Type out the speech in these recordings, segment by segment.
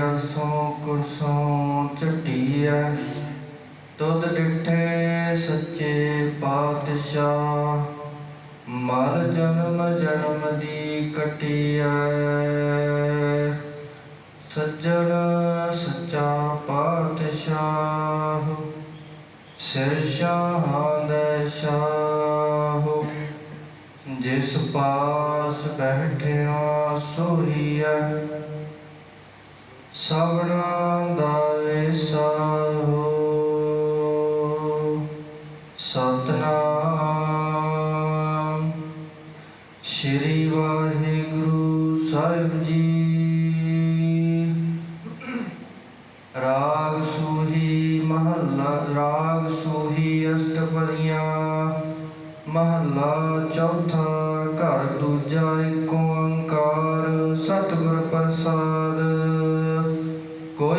ਰਸੋਂ ਕੁਰਸੋਂ ਝਟੀਐ ਤੁਧ ਡਿਠੇ ਸੱਚੇ ਪਾਤਸ਼ਾਹ। ਮਰ ਜਨਮ ਜਨਮ ਦੀ ਕਟਿਐ ਸੱਜਣ ਸੱਚਾ ਪਾਤਸ਼ਾਹ। ਸਿਰ ਸ਼ਾਹਾਂ ਦੇ ਸ਼ਾਹ ਜਿਸ ਪਾਸ ਬੈਠਿਆ ਸੋਹੀਐ ਸਭਨਾ ਦਾ ਏਸਾਹੋ ਸਤਨਾਮ। ਸ਼੍ਰੀ ਵਾਹਿਗੁਰੂ ਸਾਹਿਬ ਜੀ। ਰਾਗ ਸੋਹੀ ਮਹੱਲਾ, ਰਾਗ ਸੋਹੀ ਅਸ਼ਟਪਦੀਆਂ। ਮਹੱਲਾ ਚੌਥਾ ਘਰ, ਦੂਜਾ ਏਕ ਓੰਕਾਰ ਸਤਿਗੁਰ ਪ੍ਰਸਾਦ।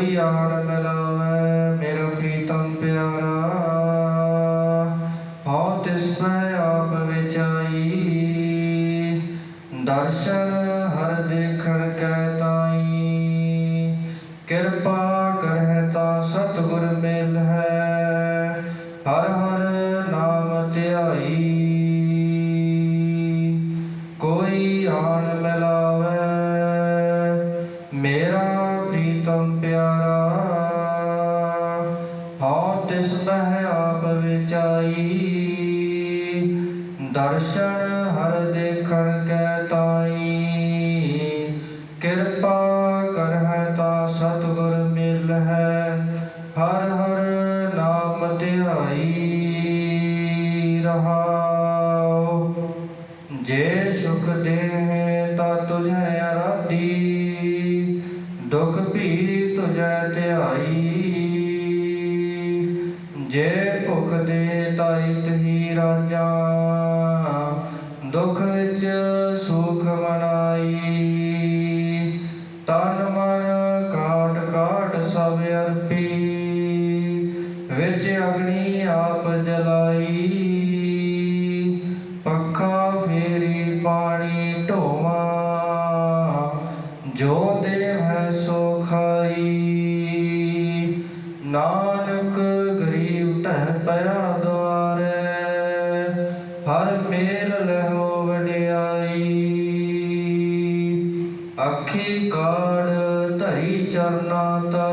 ਕੋਈ ਆਣ ਮਿਲਾਵੇ ਮੇਰਾ ਪ੍ਰੀਤਮ ਪਿਆਰਾ। ਹਉ ਤਿਸ ਪੈ ਆਪ ਵਿਚਾਈ ਦਰਸ਼ਨ ਹਰ ਦੇਖਣ ਕੈ ਤਾਈ। ਕਿਰਪਾ ਕਰਹਿ ਤਾਂ ਸਤਿਗੁਰ ਮਿਲ ਹੈ, ਹਰ ਹਰ ਨਾਮ ਧਿਆਈ। ਕੋਈ ਆਣ ਵਿਚਾਈ ਦਰਸ਼ਨ ਹਰ ਦੇਖਣ ਕੈ ਤਾਈ। ਕਿਰਪਾ ਕਰਹਿ ਤਾਂ ਸਤਿਗੁਰ ਮਿਲ ਹੈ ਹਰ ਹਰ ਨਾਮ ਧਿਆਈ ਰਹਾਉ। ਜੇ ਸੁਖ ਦੇਹ ਤਾ ਤੁਝੈ ਅਰਾਧੀ ਦੁਖ ਭੀ ਤੁਝੈ ਧਿਆਈ। ਜੇ ਵਿੱਚ ਅਗਨੀ ਆਪ ਜਲਾਈ। ਪੱਖਾ ਫੇਰੀ ਪਾਣੀ ਢੋਵਾ। ਜੋ ਦੇਵ ਹੈ ਸੋ ਖਾਈ। ਨਾਨਕ ਗਰੀਬ ਤਹਿ ਪਿਆ ਦੁਆਰੇ। ਹਰ ਮੇਲ ਲਹੋ ਵਡਿਆਈ। ਅੱਖੀ ਕਾੜ ਧਰੀ ਚਰਨਾ ਤਾ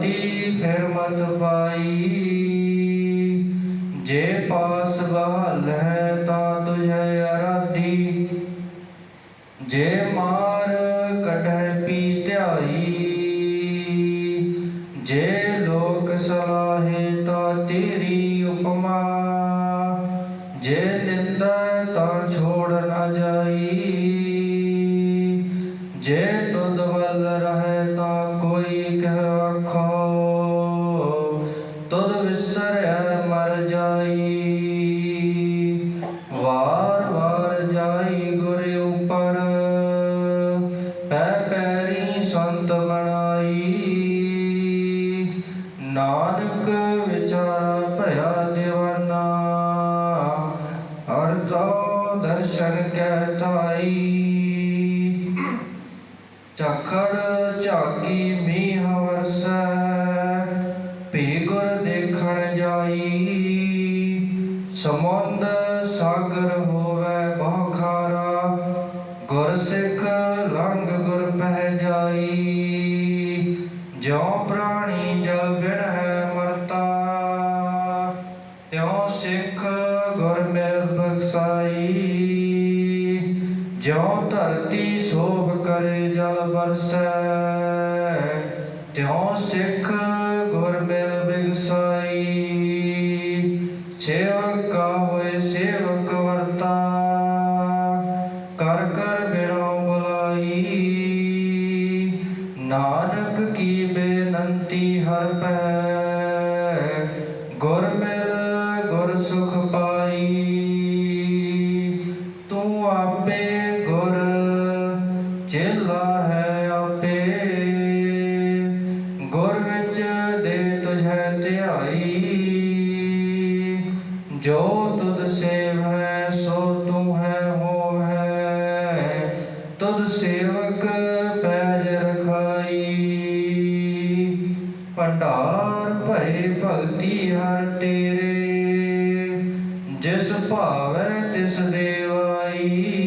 ਸਭ ਫਿਰ ਮਤ ਪਾਈ। ਜੇ ਪਾਸ ਬਹਾਲ ਹੈ ਤਾਂ ਤੁਝੇ ਅਰਾਧੀ ਜੇ ਮਾਰ ਕਢੈ ਪੀ ਧਿਆਈ। ਜੇ ਲੋਕ ਸਲਾਹੇ ਤਾਂ ਤੇਰੀ ਉਪਮਾ। ਜੇ ਨਿੰਦਾ ਤਾਂ ਛੋੜ ਨਾ ਜਾਈ। ਜੇ ਤੁਧ ਵੱਲ ਰਹੇ ਤਾਂ ਕੋਈ ਕਹਿ ਆਖੋ ਤੁਧ ਵਿਸਰਿਆ ਮਰ ਜਾਈ। ਵਾਰ ਵਾਰ ਜਾਈ ਗੁਰ ਉਪਰ। ਪੈ ਪੈਰੀ ਸੰਤ ਮਨਾਈ ਨਾਨਕ ਵਿਚਾਰਾ ਭਇਆ دیਵਾਨਾ ਹਰ ਦਰਸ਼ਨ ਕੈ ਤਾਈ ਝਖੜ ਝਾਗੀ ਮੀ ਸਿੱਖ ਲੰਘ ਗੁਰ ਪਹਿ ਜਾਈ, ਜਿਉ ਪ੍ਰਾਣੀ ਜਲ ਬਿਨ ਹੈ ਮਰਤਾ, ਤਿਉ ਸਿੱਖ ਗੁਰ ਮਿਲ ਬਖਸਾਈ, ਜਿਉ ਧਰਤੀ ਸੋਭ ਕਰੇ ਜਲ ਬਰਸੈ ਤਿਉ ਸਿੱਖ ਗੁਰ ਮਿਲ, ਗੁਰ ਸੁਖ ਪਾਈ। ਤੂੰ ਆਪੇ ਗੁਰ, ਚੇਲਾ ਹੈ ਆਪੇ। ਗੁਰ ਵਿੱਚ ਦੇ ਤੁਝੈ ਧਿਆਈ। ਜੋ ਤੁਧ ਸੇਵ ਹੈ ਸੋ ਤੂੰ ਹੈ ਹੋਵੇ। ਤੁਧ ਸੇਵਕ ਪੈਜ ਰਖਾਈ। ਭੰਡਾਰ ਭਰੇ ਭਗਤੀ ਹਰ ਤੇਰੇ ਜਿਸ ਭਾਵੈ ਤਿਸ ਦੇਵਾਈ